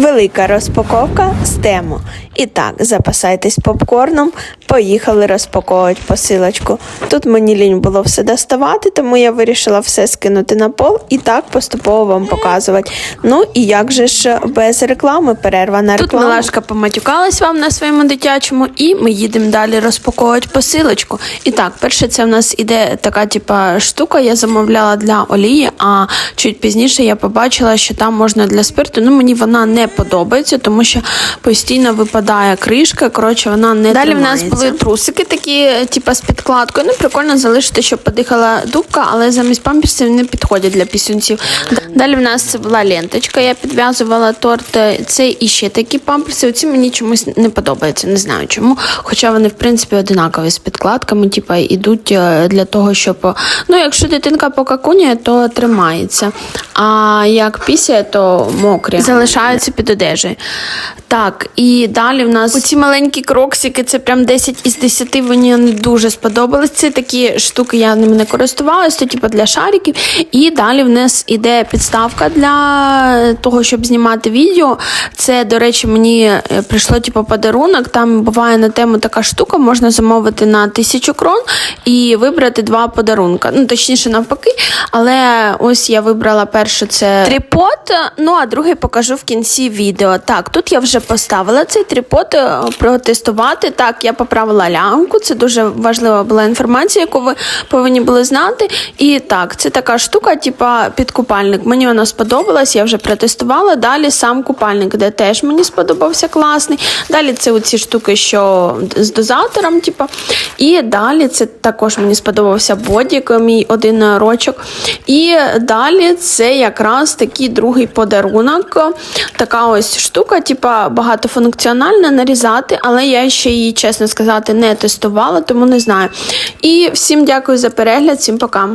Велика розпаковка з тему. І так, запасайтесь попкорном, поїхали розпаковувати посилочку. Тут мені лінь було все доставати, тому я вирішила все скинути на пол і так поступово вам показувати. Ну і як же ж без реклами, перерва на Тут. Милашка поматюкалась вам на своєму дитячому, і ми їдемо далі розпаковувати посилочку. І так, перше, це в нас іде така типа штука. Я замовляла для олії, а чуть пізніше я побачила, що там можна для спирту. Ну мені вона не подобається, тому що постійно випадає кришка. Коротше, вона не Далі в нас були трусики такі, типа з підкладкою. Ну прикольно залишити, щоб подихала дубка, але замість памперсів не підходять для пісюнців. Далі в нас це була ленточка. Я підв'язувала торт. Це і ще такі памперси. Оці мені чомусь не подобаються, не знаю чому. Хоча вони, в принципі, одинакові з підкладками, типа йдуть е, для того, щоб ну, якщо дитинка покакуняє, то тримається. А як пісяє, то мокрі. Залишаються під одежею. Так, і далі в нас оці маленькі кроксики, це прям 10 із 10, мені не дуже сподобались. Це такі штуки, я ними не користувалась, то типу для шариків. І далі в нас іде підставка для того, щоб знімати відео. Це, до речі, мені е, прийшло типу подарунок. Там буває на тему така штука, можна замовити на тисячу крон і вибрати два подарунка. Ну, точніше, навпаки. Але ось я вибрала перше це трипод, ну а другий покажу в кінці відео. Так, тут я вже поставила цей трипод е, протестувати. Так, я поправила лямку. Це дуже важлива була інформація, яку ви повинні були знати. І так, це така штука, типа підкупальник. Мені вона сподобалась, я вже протестувала. Далі сам купальник, де теж мені сподобався класний. Далі це оці штуки, що з дозатором, типа. І далі це також мені сподобався бодік, мій один рочок. І далі це якраз такий другий подарунок. Ось штука, типа багатофункціональна, нарізати, але я ще її, чесно сказати, не тестувала, тому не знаю. І всім дякую за перегляд, всім пока.